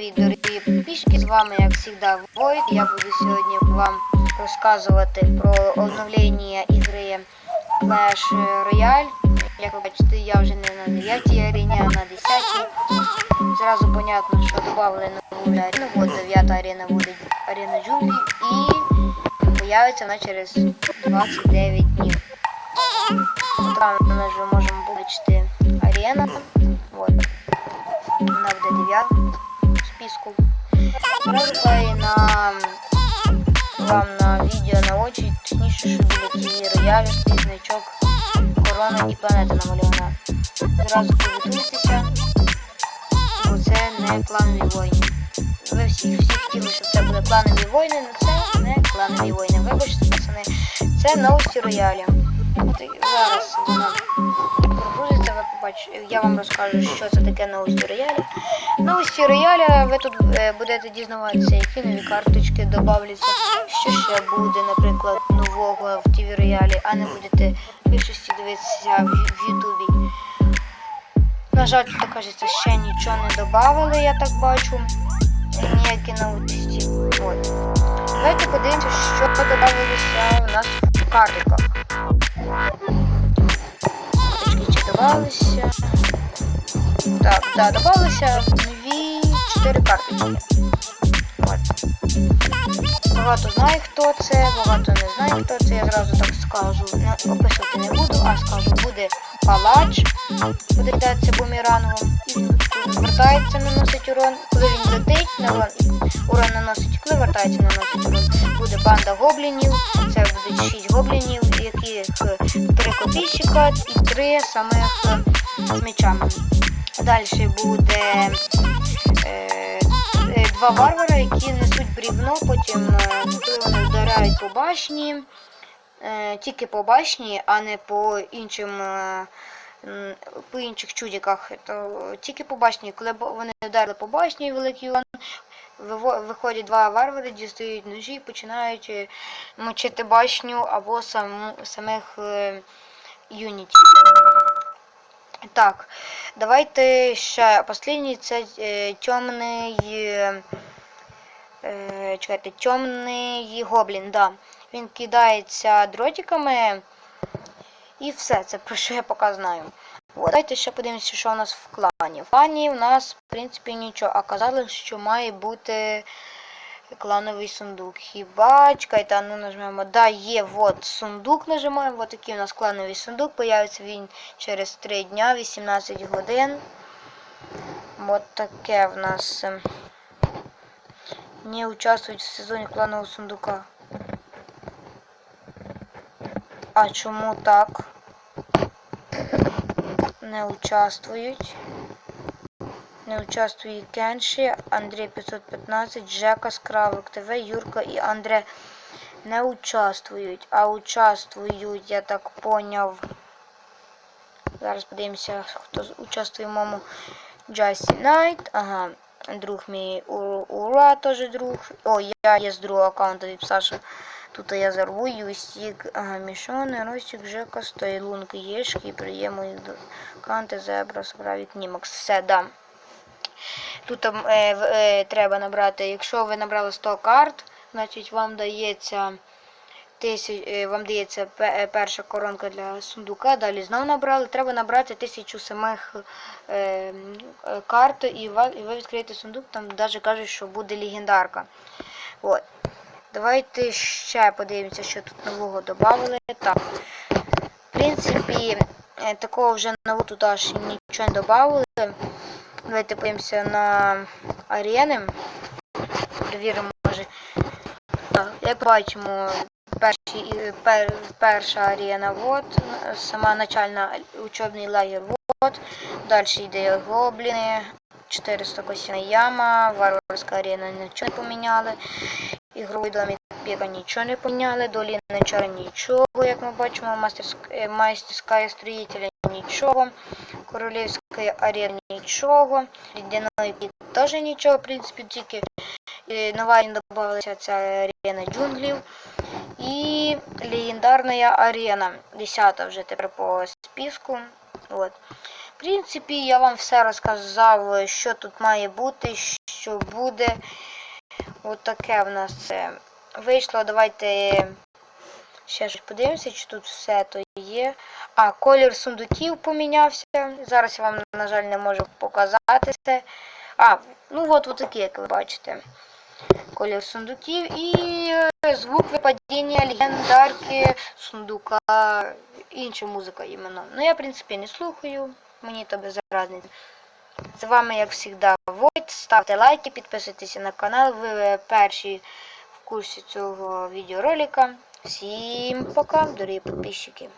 Привіт, дорогі підписчики, з вами, як завжди, Войт. Я буду сьогодні вам розказувати про оновлення ігри Clash Royale. Як ви бачите, я вже не на 9 арені, а на 10. Зразу понятно, що додали нову арену. От 9 арена буде арена джунглі і появиться вона через 29 днів. Там ми вже можемо побачити арена. В списку. На вам на відео на очі, точніше, що біля цієї роялі значок корона і планета намальована. Зразу приготуйтеся, бо це не кланові воїни. Ви всі, всі хотіли, щоб це були кланові воїни, але це не кланові воїни. Вибачте, пацани, це новості роялі. Зараз побачите, я вам розкажу, що це таке новості роялі. Новості рояля, ви тут е, будете дізнаватися, які нові карточки додавляться, що ще буде, наприклад, нового в ТВ роялі, а не будете більшості дивитися в, Ютубі. На жаль, тут кажеться, ще нічого не додавали, я так бачу. Ніякі новості. От. Давайте подивимося, що додавалося у нас в картиках. Додавалися. Так, да, додалися нові 4 карточки. От. Багато знає, хто це, багато не знає, хто це. Я зразу так скажу. Не, описувати не буду, а скажу, буде палач, буде кидатися бумерангом. Вертається, наносить урон. Коли він летить, урон, наносить, коли вертається, наносить урон. Буде банда гоблінів. Це будуть 6 гоблінів, яких 3 копійщика і 3 самих е, з мечами. Далі буде е, е, два варвара, які несуть брівно, потім, е, коли вони вдаряють по башні, е, тільки по башні, а не по іншим. Е, по інших чудиках, то тільки по башні, коли вони вдарили по башні великий урон, виходять два варвари, дістають ножі і починають е, мочити башню або саму, самих е, юнітів. Так, давайте ще останній це е, темний. Чекайте, темний гоблін, да. Він кидається дротиками. І все, це про що я поки знаю. От, давайте ще подивимося, що у нас в клані. В клані у нас, в принципі, нічого. А казали, що має бути клановий сундук. Хіба, чекайте, ну нажмемо. Да, є, от сундук нажимаємо. От такий у нас клановий сундук. Появиться він через 3 дня, 18 годин. От таке в нас. ем, Не участвують в сезоні кланового сундука. А чому так? Не участвують. Не участвує Кенші, Андрій 515, Жека Скравик ТВ, Юрка і Андре не участвують, а участвують, я так поняв. Зараз подивимося, хто участвує в моєму Джасі Найт. Ага, друг мій Ура теж друг. О, я є з другого аккаунту від Саша. Тут я зарву, Юстік, ага, Мішони, Ростік, Жека, Стойлунки, Єшки, приєму до Канти, Зебра, Справік, Німакс. Все, да. Тут е, е, треба набрати, якщо ви набрали 100 карт, значить вам дається тисяч, е, вам дається е, перша коронка для сундука, далі знову набрали. Треба набрати тисячу самих е, е, карт, і ви відкриєте сундук, там навіть кажуть, що буде легендарка. От. Давайте ще подивимося, що тут нового додали. Так. В принципі, е, такого вже нового тут аж нічого не додали. Давайте подивимося на арени. Перевіримо, може. Так, як бачимо, перші, пер, перша арена, вот, сама начальна учебний лагерь, вот. Далі йде гобліни, 400 косяна яма, варварська арена нічого не поміняли. Ігровий домик Піка нічого не поміняли, доліна чара нічого, як ми бачимо, е, майстерська строїтеля нічого, королівська арена нічого, лідяної пік теж нічого, в принципі, тільки е, нова додавалася ця арена джунглів. І легендарна арена, 10 вже тепер по списку. От. В принципі, я вам все розказав, що тут має бути, що буде отаке в нас це вийшло. Давайте ще щось подивимося, чи тут все то є. А, колір сундуків помінявся. Зараз я вам, на жаль, не можу показати це. А, ну от такі, як ви бачите. Колір сундуків і е, звук випадіння легендарки сундука. Інша музика іменно. Ну я, в принципі, не слухаю. Мені то без разниці. З вами, як завжди, Войт. Ставте лайки, підписуйтесь на канал. Ви перші в курсі цього відеоролика. Всім пока, дорогі підписчики.